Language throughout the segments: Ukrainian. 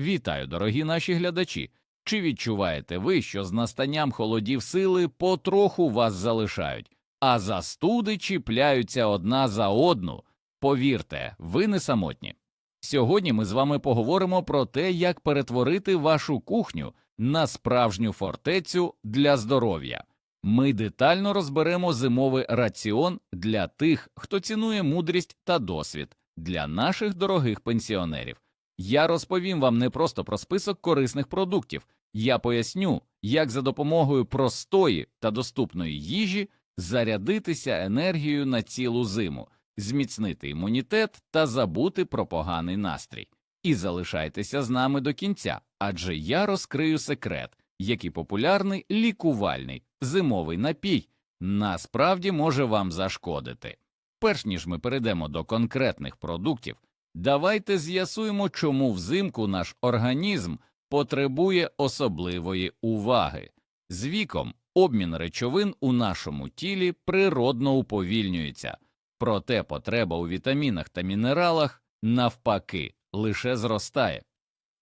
Вітаю, дорогі наші глядачі. Чи відчуваєте ви, що з настанням холодів сили потроху вас залишають, а застуди чіпляються одна за одну? Повірте, ви не самотні. Сьогодні ми з вами поговоримо про те, як перетворити вашу кухню на справжню фортецю для здоров'я. Ми детально розберемо зимовий раціон для тих, хто цінує мудрість та досвід, для наших дорогих пенсіонерів. Я розповім вам не просто про список корисних продуктів, я поясню, як за допомогою простої та доступної їжі зарядитися енергією на цілу зиму, зміцнити імунітет та забути про поганий настрій. І залишайтеся з нами до кінця, адже я розкрию секрет, який популярний лікувальний зимовий напій насправді може вам зашкодити. Перш ніж ми перейдемо до конкретних продуктів, давайте з'ясуємо, чому взимку наш організм потребує особливої уваги. З віком обмін речовин у нашому тілі природно уповільнюється, проте потреба у вітамінах та мінералах навпаки лише зростає.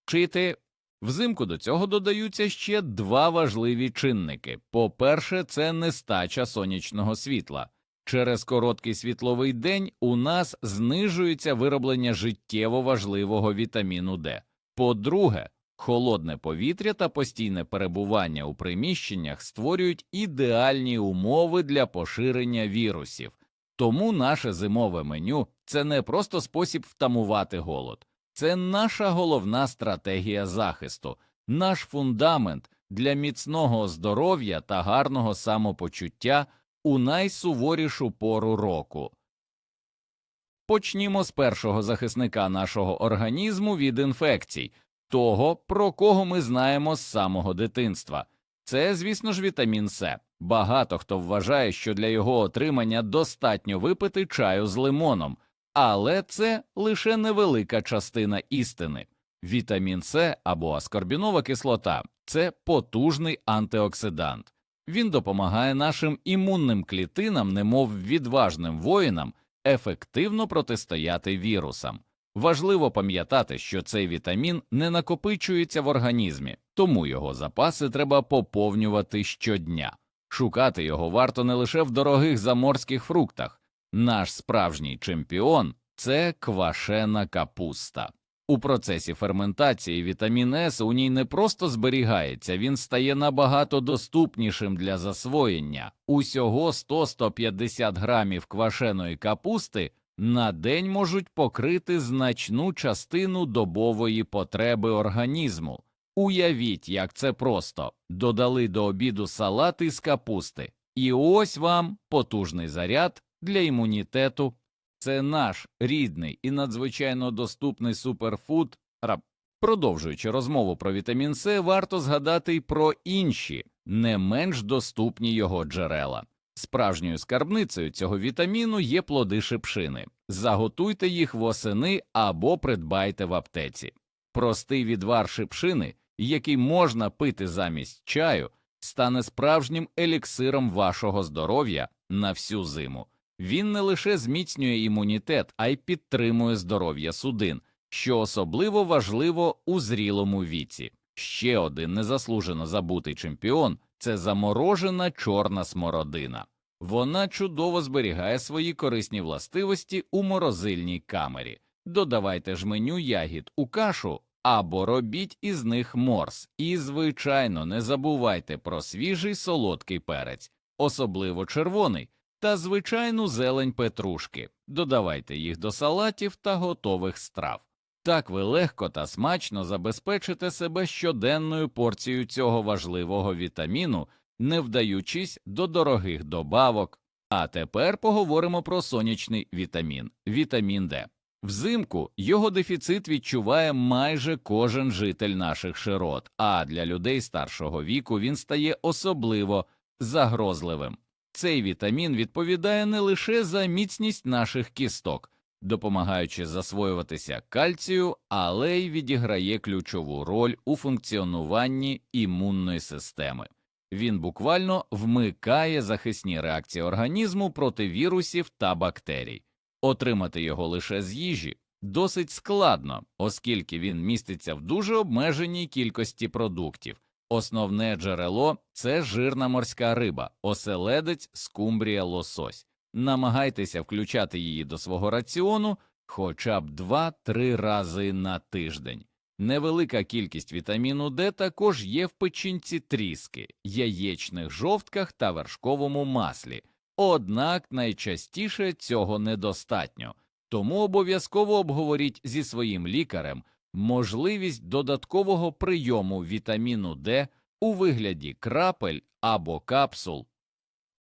Вчити взимку до цього додаються ще два важливі чинники. По-перше, це нестача сонячного світла. Через короткий світловий день у нас знижується вироблення життєво важливого вітаміну Д. По-друге, холодне повітря та постійне перебування у приміщеннях створюють ідеальні умови для поширення вірусів. Тому наше зимове меню це не просто спосіб втамувати голод, це наша головна стратегія захисту, наш фундамент для міцного здоров'я та гарного самопочуття у найсуворішу пору року. Почнімо з першого захисника нашого організму від інфекцій, того, про кого ми знаємо з самого дитинства. Це, звісно ж, вітамін С. Багато хто вважає, що для його отримання достатньо випити чаю з лимоном, але це лише невелика частина істини. Вітамін С або аскорбінова кислота це потужний антиоксидант. Він допомагає нашим імунним клітинам, немов відважним воїнам, ефективно протистояти вірусам. Важливо пам'ятати, що цей вітамін не накопичується в організмі, тому його запаси треба поповнювати щодня. Шукати його варто не лише в дорогих заморських фруктах. Наш справжній чемпіон це квашена капуста. У процесі ферментації вітамін С у ній не просто зберігається, він стає набагато доступнішим для засвоєння. Усього 100-150 грамів квашеної капусти на день можуть покрити значну частину добової потреби організму. Уявіть, як це просто додали до обіду салат із капусти, і ось вам потужний заряд для імунітету. Це наш рідний і надзвичайно доступний суперфуд. Продовжуючи розмову про вітамін С, варто згадати й про інші, не менш доступні його джерела. Справжньою скарбницею цього вітаміну є плоди шипшини. Заготуйте їх восени або придбайте в аптеці. Простий відвар шипшини, який можна пити замість чаю, стане справжнім еліксиром вашого здоров'я на всю зиму. Він не лише зміцнює імунітет, а й підтримує здоров'я судин, що особливо важливо у зрілому віці. Ще один незаслужено забутий чемпіон це заморожена чорна смородина. Вона чудово зберігає свої корисні властивості у морозильній камері. Додавайте жменю ягід у кашу або робіть із них морс. І, звичайно, не забувайте про свіжий солодкий перець, особливо червоний, та звичайну зелень петрушки. Додавайте їх до салатів та готових страв. Так ви легко та смачно забезпечите себе щоденною порцією цього важливого вітаміну, не вдаючись до дорогих добавок. А тепер поговоримо про сонячний вітамін вітамін Д. Взимку його дефіцит відчуває майже кожен житель наших широт, а для людей старшого віку він стає особливо загрозливим. Цей вітамін відповідає не лише за міцність наших кісток, допомагаючи засвоюватися кальцію, але й відіграє ключову роль у функціонуванні імунної системи. Він буквально вмикає захисні реакції організму проти вірусів та бактерій. Отримати його лише з їжі досить складно, оскільки він міститься в дуже обмеженій кількості продуктів. Основне джерело це жирна морська риба, оселедець, скумбрія, лосось. Намагайтеся включати її до свого раціону хоча б 2-3 рази на тиждень. Невелика кількість вітаміну Д також є в печінці тріски, яєчних жовтках та вершковому маслі, однак найчастіше цього недостатньо, тому обов'язково обговоріть зі своїм лікарем можливість додаткового прийому вітаміну Д у вигляді крапель або капсул.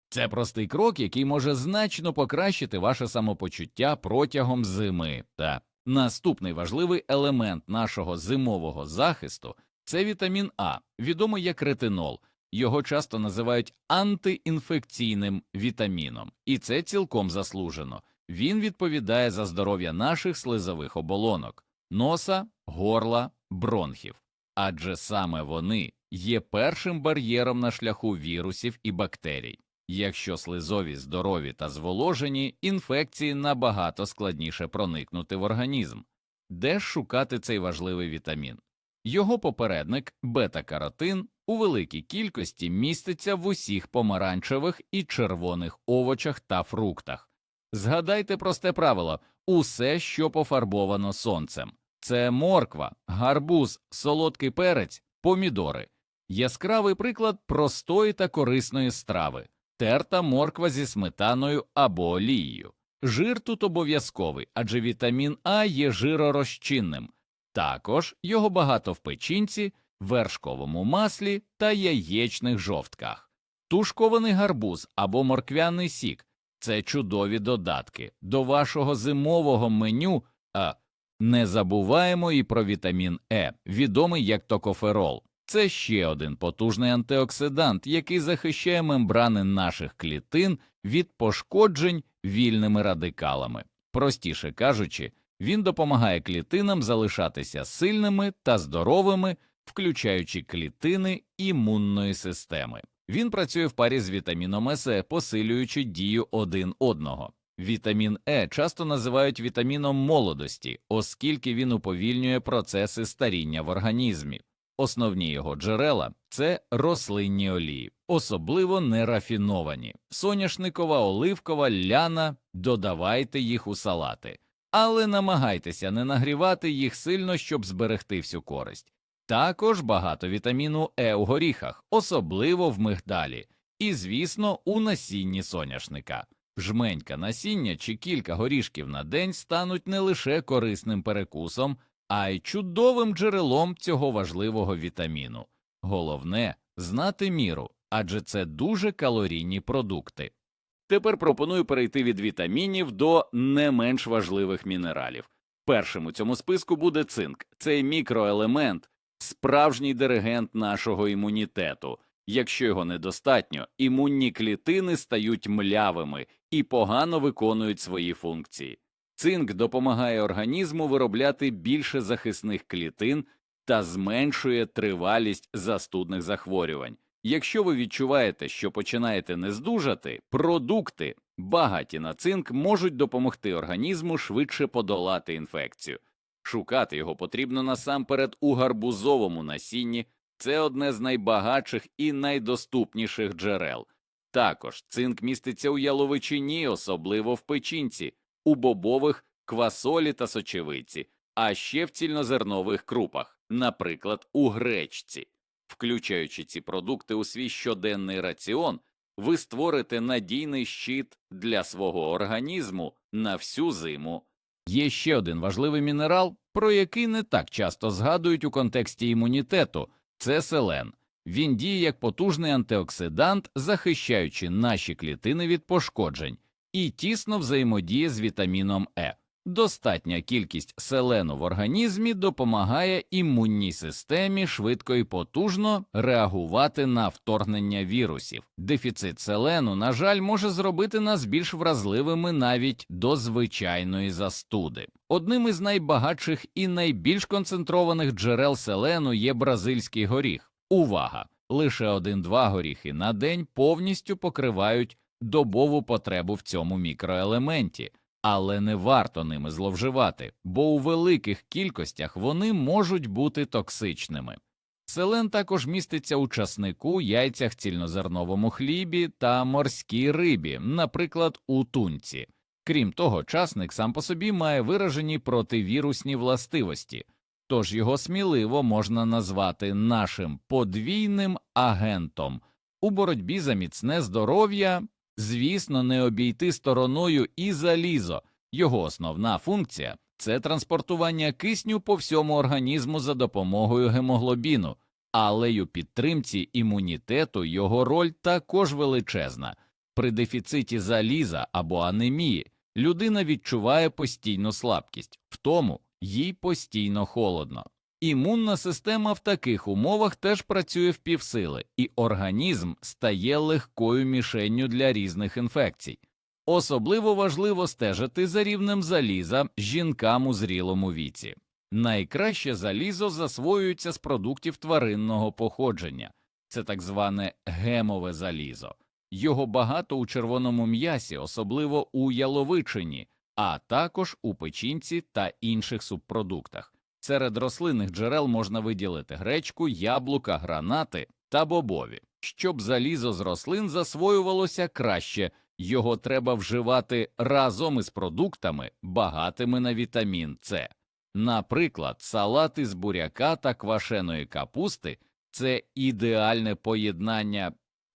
Це простий крок, який може значно покращити ваше самопочуття протягом зими. Та наступний важливий елемент нашого зимового захисту це вітамін А, відомий як ретинол. Його часто називають антиінфекційним вітаміном, і це цілком заслужено. Він відповідає за здоров'я наших слизових оболонок, носа, горла, бронхів, адже саме вони є першим бар'єром на шляху вірусів і бактерій. Якщо слизові здорові та зволожені, інфекції набагато складніше проникнути в організм. Де ж шукати цей важливий вітамін? Його попередник бета-каротин у великій кількості міститься в усіх помаранчевих і червоних овочах та фруктах. Згадайте просте правило усе, що пофарбовано сонцем. Це морква, гарбуз, солодкий перець, помідори. Яскравий приклад простої та корисної страви терта морква зі сметаною або олією. Жир тут обов'язковий, адже вітамін А є жиророзчинним. Також його багато в печінці, вершковому маслі та яєчних жовтках. Тушкований гарбуз або морквяний сік це чудові додатки до вашого зимового меню, а не забуваємо і про вітамін Е, відомий як токоферол. Це ще один потужний антиоксидант, який захищає мембрани наших клітин від пошкоджень вільними радикалами. Простіше кажучи, він допомагає клітинам залишатися сильними та здоровими, включаючи клітини імунної системи. Він працює в парі з вітаміном С, посилюючи дію один одного. Вітамін Е часто називають вітаміном молодості, оскільки він уповільнює процеси старіння в організмі. Основні його джерела це рослинні олії, особливо нерафіновані, соняшникова, оливкова, ляна, додавайте їх у салати, але намагайтеся не нагрівати їх сильно, щоб зберегти всю користь. Також багато вітаміну Е у горіхах, особливо в мигдалі, і, звісно, у насінні соняшника. Жменька насіння чи кілька горішків на день стануть не лише корисним перекусом, а й чудовим джерелом цього важливого вітаміну. Головне знати міру, адже це дуже калорійні продукти. Тепер пропоную перейти від вітамінів до не менш важливих мінералів. Першим у цьому списку буде цинк, цей мікроелемент, справжній диригент нашого імунітету. Якщо його недостатньо, імунні клітини стають млявими і погано виконують свої функції. Цинк допомагає організму виробляти більше захисних клітин та зменшує тривалість застудних захворювань. Якщо ви відчуваєте, що починаєте нездужати, продукти, багаті на цинк, можуть допомогти організму швидше подолати інфекцію. Шукати його потрібно насамперед у гарбузовому насінні, це одне з найбагатших і найдоступніших джерел. Також цинк міститься у яловичині, особливо в печінці, у бобових, квасолі та сочевиці, а ще в цільнозернових крупах, наприклад, у гречці. Включаючи ці продукти у свій щоденний раціон, ви створите надійний щит для свого організму на всю зиму. Є ще один важливий мінерал, про який не так часто згадують у контексті імунітету це селен. Він діє як потужний антиоксидант, захищаючи наші клітини від пошкоджень, і тісно взаємодіє з вітаміном Е. Достатня кількість селену в організмі допомагає імунній системі швидко і потужно реагувати на вторгнення вірусів. Дефіцит селену, на жаль, може зробити нас більш вразливими навіть до звичайної застуди. Одним із найбагатших і найбільш концентрованих джерел селену є бразильський горіх. Увага! Лише один-два горіхи на день повністю покривають добову потребу в цьому мікроелементі. Але не варто ними зловживати, бо у великих кількостях вони можуть бути токсичними. Селен також міститься у часнику, яйцях, цільнозерновому хлібі та морській рибі, наприклад, у тунці. Крім того, часник сам по собі має виражені противірусні властивості, тож його сміливо можна назвати нашим подвійним агентом. У боротьбі за міцне здоров'я, звісно, не обійти стороною і залізо. Його основна функція це транспортування кисню по всьому організму за допомогою гемоглобіну, але у підтримці імунітету його роль також величезна. При дефіциті заліза або анемії людина відчуває постійну слабкість, в тому їй постійно холодно. Імунна система в таких умовах теж працює в півсили, і організм стає легкою мішенню для різних інфекцій. Особливо важливо стежити за рівнем заліза жінкам у зрілому віці. Найкраще залізо засвоюється з продуктів тваринного походження, це так зване гемове залізо. Його багато у червоному м'ясі, особливо у яловичині, а також у печінці та інших субпродуктах. Серед рослинних джерел можна виділити гречку, яблука, гранати та бобові. Щоб залізо з рослин засвоювалося краще, його треба вживати разом із продуктами, багатими на вітамін С. Наприклад, салат із буряка та квашеної капусти це ідеальне поєднання.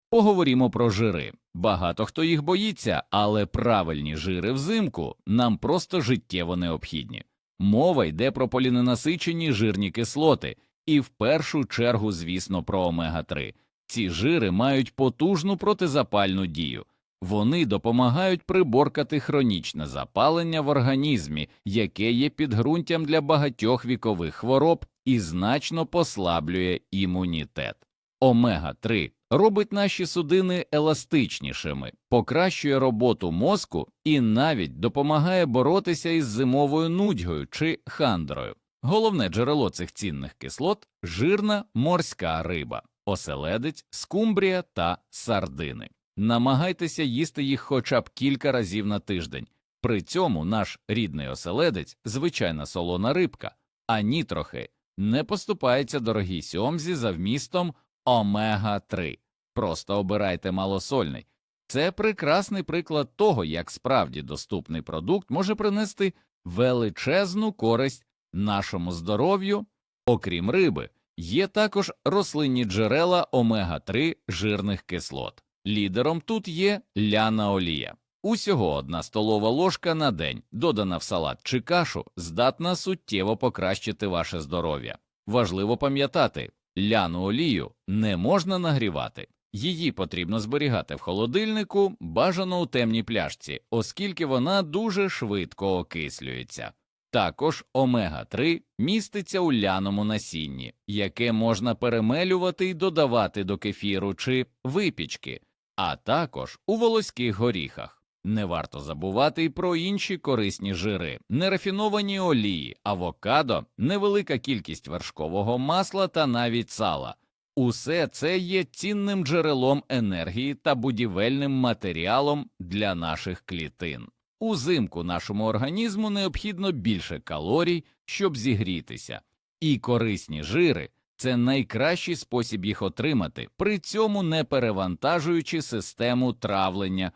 Поговоримо про жири. Багато хто їх боїться, але правильні жири взимку нам просто життєво необхідні. Мова йде про поліненасичені жирні кислоти, і в першу чергу, звісно, про омега 3 Ці жири мають потужну протизапальну дію. Вони допомагають приборкати хронічне запалення в організмі, яке є підґрунтям для багатьох вікових хвороб і значно послаблює імунітет. Омега 3 робить наші судини еластичнішими, покращує роботу мозку і навіть допомагає боротися із зимовою нудьгою чи хандрою. Головне джерело цих цінних кислот жирна морська риба, оселедець, скумбрія та сардини. Намагайтеся їсти їх хоча б кілька разів на тиждень. При цьому наш рідний оселедець звичайна солона рибка, ані трохи не поступається дорогій сьомзі за вмістом омега 3 Просто обирайте малосольний. Це прекрасний приклад того, як справді доступний продукт може принести величезну користь нашому здоров'ю, окрім риби. Є також рослинні джерела омега 3 жирних кислот. Лідером тут є ляна олія. Усього одна столова ложка на день, додана в салат чи кашу, здатна суттєво покращити ваше здоров'я. Важливо пам'ятати, ляну олію не можна нагрівати. Її потрібно зберігати в холодильнику, бажано у темній пляшці, оскільки вона дуже швидко окислюється. Також омега 3 міститься у ляному насінні, яке можна перемелювати і додавати до кефіру чи випічки, а також у волоських горіхах. Не варто забувати й про інші корисні жири, нерафіновані олії, авокадо, невелика кількість вершкового масла та навіть сала. Усе це є цінним джерелом енергії та будівельним матеріалом для наших клітин. Узимку нашому організму необхідно більше калорій, щоб зігрітися, і корисні жири це найкращий спосіб їх отримати, при цьому не перевантажуючи систему травлення.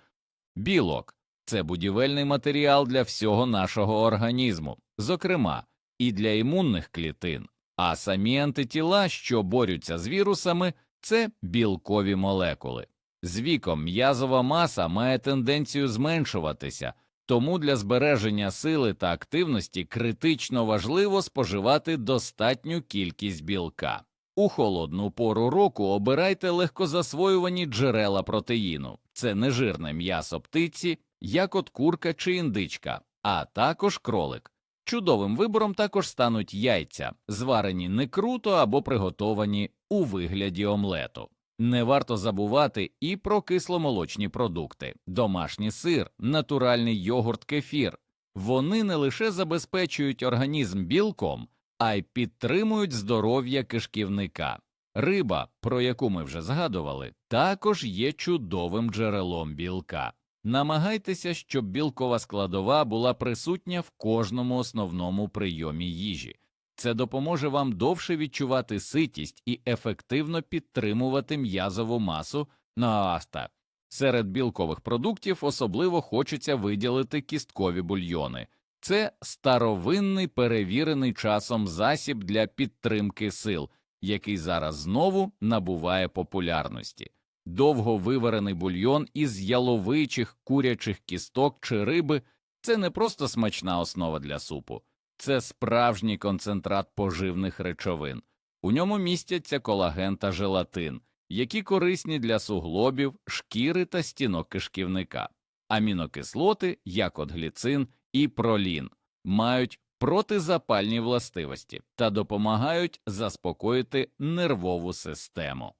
Білок це будівельний матеріал для всього нашого організму, зокрема і для імунних клітин, а самі антитіла, що борються з вірусами, це білкові молекули. З віком м'язова маса має тенденцію зменшуватися, тому для збереження сили та активності критично важливо споживати достатню кількість білка. У холодну пору року обирайте легкозасвоювані джерела протеїну, це нежирне м'ясо птиці, як от курка чи індичка, а також кролик. Чудовим вибором також стануть яйця, зварені не круто або приготовані у вигляді омлету. Не варто забувати і про кисломолочні продукти, домашній сир, натуральний йогурт кефір. Вони не лише забезпечують організм білком, а й підтримують здоров'я кишківника. Риба, про яку ми вже згадували, також є чудовим джерелом білка. Намагайтеся, щоб білкова складова була присутня в кожному основному прийомі їжі. Це допоможе вам довше відчувати ситість і ефективно підтримувати м'язову масу на аста. Серед білкових продуктів особливо хочеться виділити кісткові бульйони. Це старовинний перевірений часом засіб для підтримки сил, який зараз знову набуває популярності. Довго виварений бульйон із яловичих курячих кісток чи риби це не просто смачна основа для супу, це справжній концентрат поживних речовин. У ньому містяться колаген та желатин, які корисні для суглобів, шкіри та стінок кишківника. Амінокислоти, як от гліцин і пролін, мають протизапальні властивості та допомагають заспокоїти нервову систему.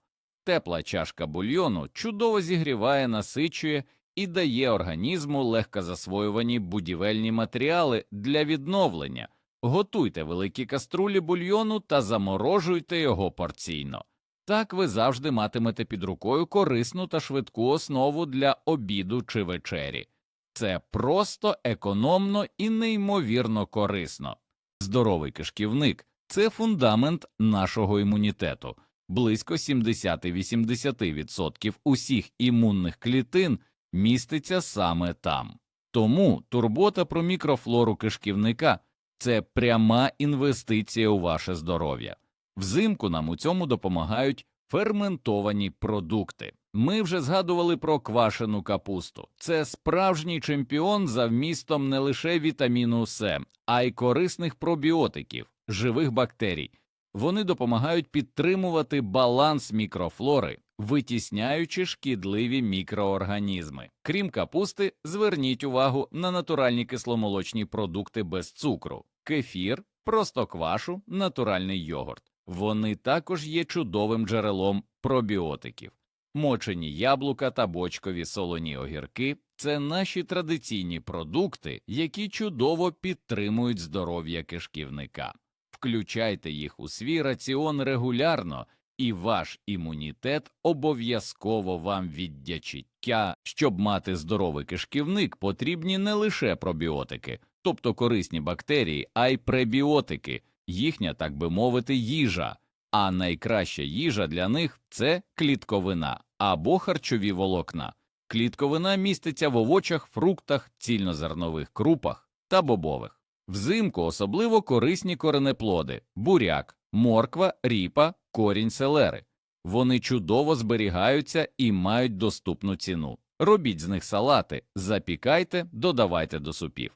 Тепла чашка бульйону чудово зігріває, насичує і дає організму легкозасвоювані будівельні матеріали для відновлення. Готуйте великі каструлі бульйону та заморожуйте його порційно. Так ви завжди матимете під рукою корисну та швидку основу для обіду чи вечері. Це просто економно і неймовірно корисно. Здоровий кишківник це фундамент нашого імунітету. Близько 70-80% усіх імунних клітин міститься саме там. Тому турбота про мікрофлору кишківника це пряма інвестиція у ваше здоров'я. Взимку нам у цьому допомагають ферментовані продукти. Ми вже згадували про квашену капусту. Це справжній чемпіон за вмістом не лише вітаміну С, а й корисних пробіотиків, живих бактерій. Вони допомагають підтримувати баланс мікрофлори, витісняючи шкідливі мікроорганізми. Крім капусти, зверніть увагу на натуральні кисломолочні продукти без цукру, кефір, простоквашу, натуральний йогурт. Вони також є чудовим джерелом пробіотиків. Мочені яблука та бочкові солоні огірки це наші традиційні продукти, які чудово підтримують здоров'я кишківника. Включайте їх у свій раціон регулярно, і ваш імунітет обов'язково вам віддячиття. Щоб мати здоровий кишківник, потрібні не лише пробіотики, тобто корисні бактерії, а й пребіотики, їхня, так би мовити, їжа. А найкраща їжа для них це клітковина або харчові волокна. Клітковина міститься в овочах, фруктах, цільнозернових крупах та бобових. Взимку особливо корисні коренеплоди, буряк, морква, ріпа, корінь селери. Вони чудово зберігаються і мають доступну ціну. Робіть з них салати, запікайте, додавайте до супів.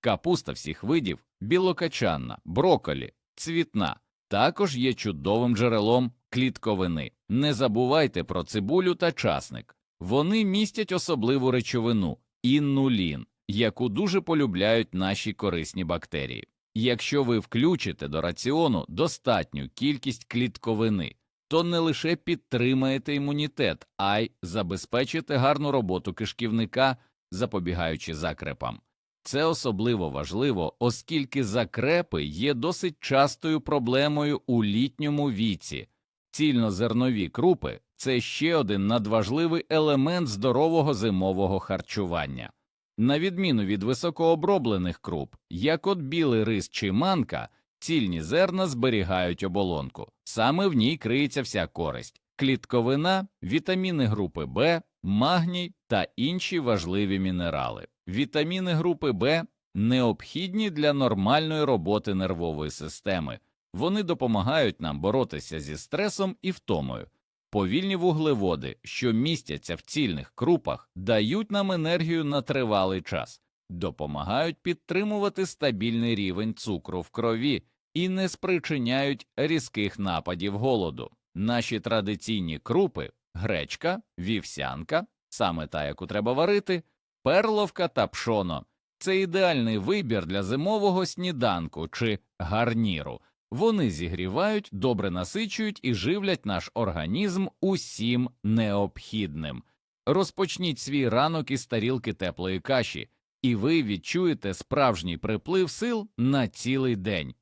Капуста всіх видів, білокачанна, броколі, цвітна також є чудовим джерелом клітковини. Не забувайте про цибулю та часник. Вони містять особливу речовину іннулін, яку дуже полюбляють наші корисні бактерії. Якщо ви включите до раціону достатню кількість клітковини, то не лише підтримаєте імунітет, а й забезпечите гарну роботу кишківника, запобігаючи закрепам. Це особливо важливо, оскільки закрепи є досить частою проблемою у літньому віці. Цільнозернові крупи це ще один надважливий елемент здорового зимового харчування. На відміну від високооброблених круп, як от білий рис чи манка, цільні зерна зберігають оболонку. Саме в ній криється вся користь клітковина, вітаміни групи Б, магній та інші важливі мінерали. Вітаміни групи Б необхідні для нормальної роботи нервової системи. Вони допомагають нам боротися зі стресом і втомою. Повільні вуглеводи, що містяться в цільних крупах, дають нам енергію на тривалий час, допомагають підтримувати стабільний рівень цукру в крові і не спричиняють різких нападів голоду. Наші традиційні крупи гречка, вівсянка, саме та, яку треба варити, перловка та пшоно це ідеальний вибір для зимового сніданку чи гарніру. Вони зігрівають, добре насичують і живлять наш організм усім необхідним. Розпочніть свій ранок із тарілки теплої каші, і ви відчуєте справжній приплив сил на цілий день.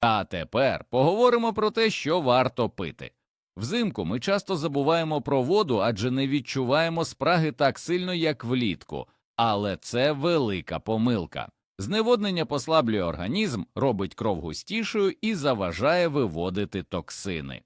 А тепер поговоримо про те, що варто пити. Взимку ми часто забуваємо про воду, адже не відчуваємо спраги так сильно, як влітку. Але це велика помилка. Зневоднення послаблює організм, робить кров густішою і заважає виводити токсини.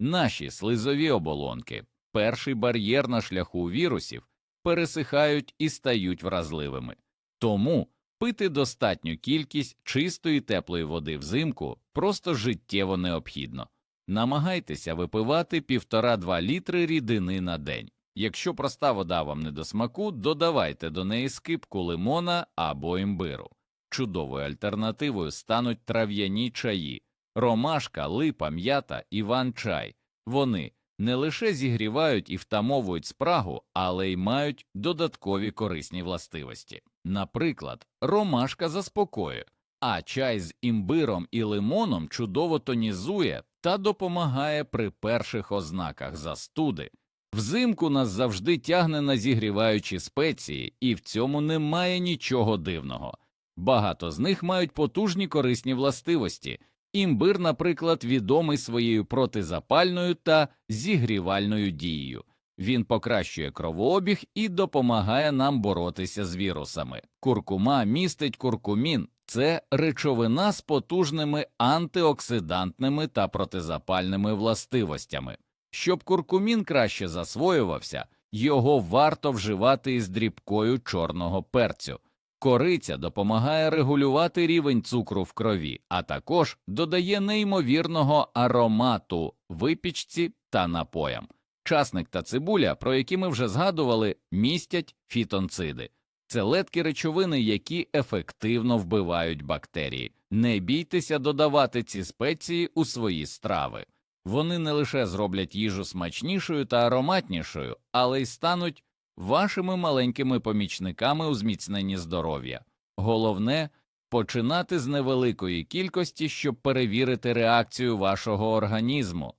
Наші слизові оболонки, перший бар'єр на шляху вірусів, пересихають і стають вразливими. Тому пити достатню кількість чистої теплої води взимку просто життєво необхідно. Намагайтеся випивати 1,5-2 літри рідини на день. Якщо проста вода вам не до смаку, додавайте до неї скипку лимона або імбиру. Чудовою альтернативою стануть трав'яні чаї, ромашка, липа, м'ята, іван-чай. Вони не лише зігрівають і втамовують спрагу, але й мають додаткові корисні властивості. Наприклад, ромашка заспокоює, а чай з імбиром і лимоном чудово тонізує та допомагає при перших ознаках застуди. Взимку нас завжди тягне на зігріваючі спеції, і в цьому немає нічого дивного. Багато з них мають потужні корисні властивості. Імбир, наприклад, відомий своєю протизапальною та зігрівальною дією. Він покращує кровообіг і допомагає нам боротися з вірусами. Куркума містить куркумін це речовина з потужними антиоксидантними та протизапальними властивостями. Щоб куркумін краще засвоювався, його варто вживати із дрібкою чорного перцю. Кориця допомагає регулювати рівень цукру в крові, а також додає неймовірного аромату випічці та напоям. Часник та цибуля, про які ми вже згадували, містять фітонциди. Це леткі речовини, які ефективно вбивають бактерії. Не бійтеся додавати ці спеції у свої страви. Вони не лише зроблять їжу смачнішою та ароматнішою, але й стануть вашими маленькими помічниками у зміцненні здоров'я. Головне починати з невеликої кількості, щоб перевірити реакцію вашого організму.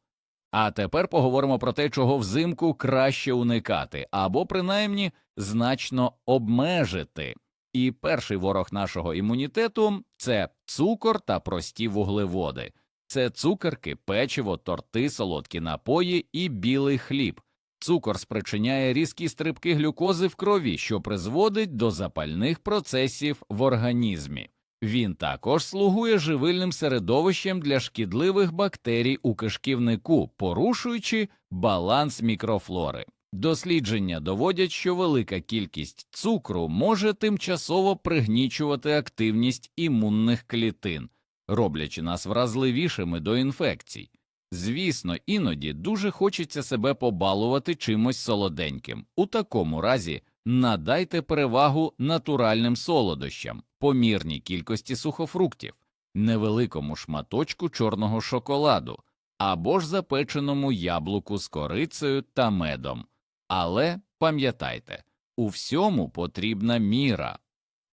А тепер поговоримо про те, чого взимку краще уникати, або принаймні значно обмежити. І перший ворог нашого імунітету це цукор та прості вуглеводи. Це цукерки, печиво, торти, солодкі напої і білий хліб. Цукор спричиняє різкі стрибки глюкози в крові, що призводить до запальних процесів в організмі. Він також слугує живильним середовищем для шкідливих бактерій у кишківнику, порушуючи баланс мікрофлори. Дослідження доводять, що велика кількість цукру може тимчасово пригнічувати активність імунних клітин, роблячи нас вразливішими до інфекцій. Звісно, іноді дуже хочеться себе побалувати чимось солоденьким. У такому разі надайте перевагу натуральним солодощам, помірній кількості сухофруктів, невеликому шматочку чорного шоколаду або ж запеченому яблуку з корицею та медом. Але пам'ятайте, у всьому потрібна міра.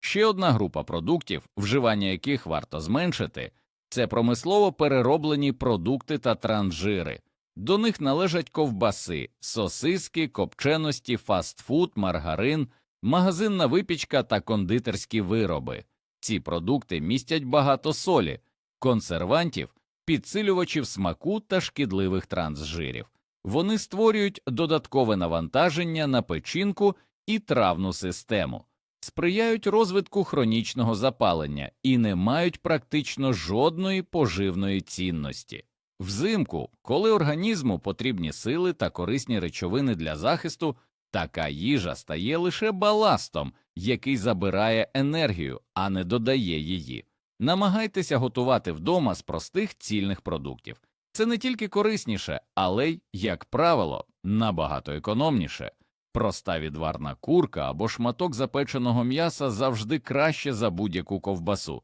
Ще одна група продуктів, вживання яких варто зменшити, це промислово перероблені продукти та трансжири. До них належать ковбаси, сосиски, копченості, фастфуд, маргарин, магазинна випічка та кондитерські вироби. Ці продукти містять багато солі, консервантів, підсилювачів смаку та шкідливих трансжирів. Вони створюють додаткове навантаження на печінку і травну систему сприяють розвитку хронічного запалення і не мають практично жодної поживної цінності. Взимку, коли організму потрібні сили та корисні речовини для захисту, така їжа стає лише баластом, який забирає енергію, а не додає її. Намагайтеся готувати вдома з простих цільних продуктів. Це не тільки корисніше, але й, як правило, набагато економніше. Проста відварна курка або шматок запеченого м'яса завжди краще за будь-яку ковбасу.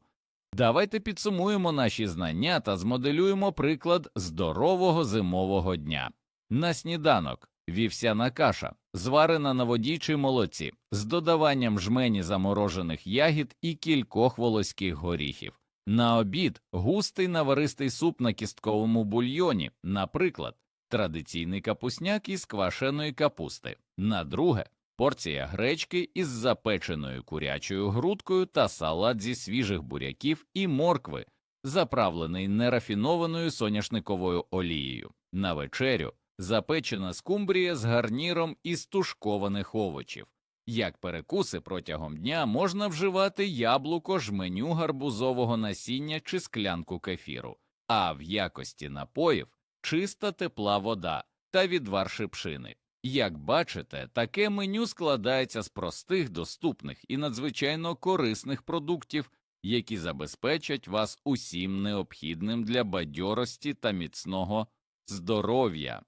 Давайте підсумуємо наші знання та змоделюємо приклад здорового зимового дня. На сніданок вівсяна каша, зварена на воді чи молоці, з додаванням жмені заморожених ягід і кількох волоських горіхів. На обід густий наваристий суп на кістковому бульйоні, наприклад, традиційний капусняк із квашеної капусти, на друге порція гречки із запеченою курячою грудкою та салат зі свіжих буряків і моркви, заправлений нерафінованою соняшниковою олією, на вечерю запечена скумбрія з гарніром із тушкованих овочів. Як перекуси протягом дня можна вживати яблуко, жменю гарбузового насіння чи склянку кефіру, а в якості напоїв чиста тепла вода та відвар шипшини. Як бачите, таке меню складається з простих, доступних і надзвичайно корисних продуктів, які забезпечать вас усім необхідним для бадьорості та міцного здоров'я.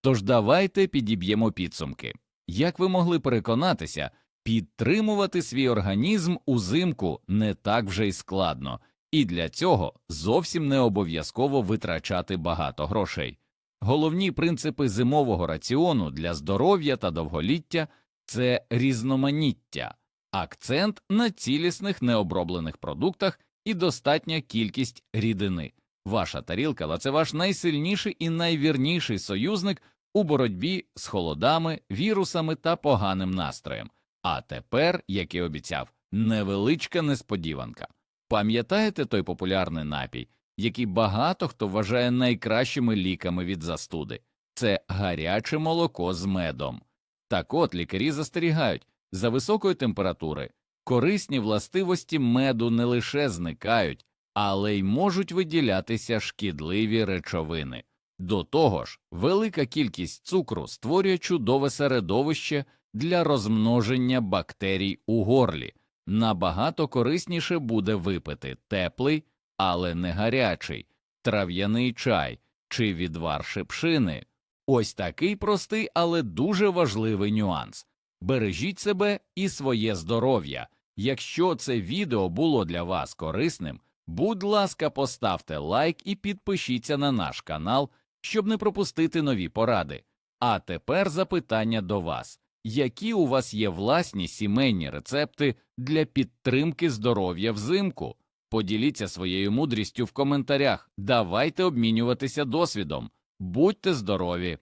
Тож давайте підіб'ємо підсумки. Як ви могли переконатися, підтримувати свій організм узимку не так вже й складно, і для цього зовсім не обов'язково витрачати багато грошей. Головні принципи зимового раціону для здоров'я та довголіття це різноманіття, акцент на цілісних необроблених продуктах і достатня кількість рідини. Ваша тарілка це ваш найсильніший і найвірніший союзник у боротьбі з холодами, вірусами та поганим настроєм. А тепер, як і обіцяв, невеличка несподіванка. Пам'ятаєте той популярний напій, який багато хто вважає найкращими ліками від застуди? Це гаряче молоко з медом. Так от лікарі застерігають, за високої температури корисні властивості меду не лише зникають, але й можуть виділятися шкідливі речовини. До того ж, велика кількість цукру створює чудове середовище для розмноження бактерій у горлі. Набагато корисніше буде випити теплий, але не гарячий, трав'яний чай чи відвар шипшини. Ось такий простий, але дуже важливий нюанс. Бережіть себе і своє здоров'я. Якщо це відео було для вас корисним, будь ласка, поставте лайк і підпишіться на наш канал, щоб не пропустити нові поради. А тепер запитання до вас. Які у вас є власні сімейні рецепти для підтримки здоров'я взимку? Поділіться своєю мудрістю в коментарях. Давайте обмінюватися досвідом. Будьте здорові!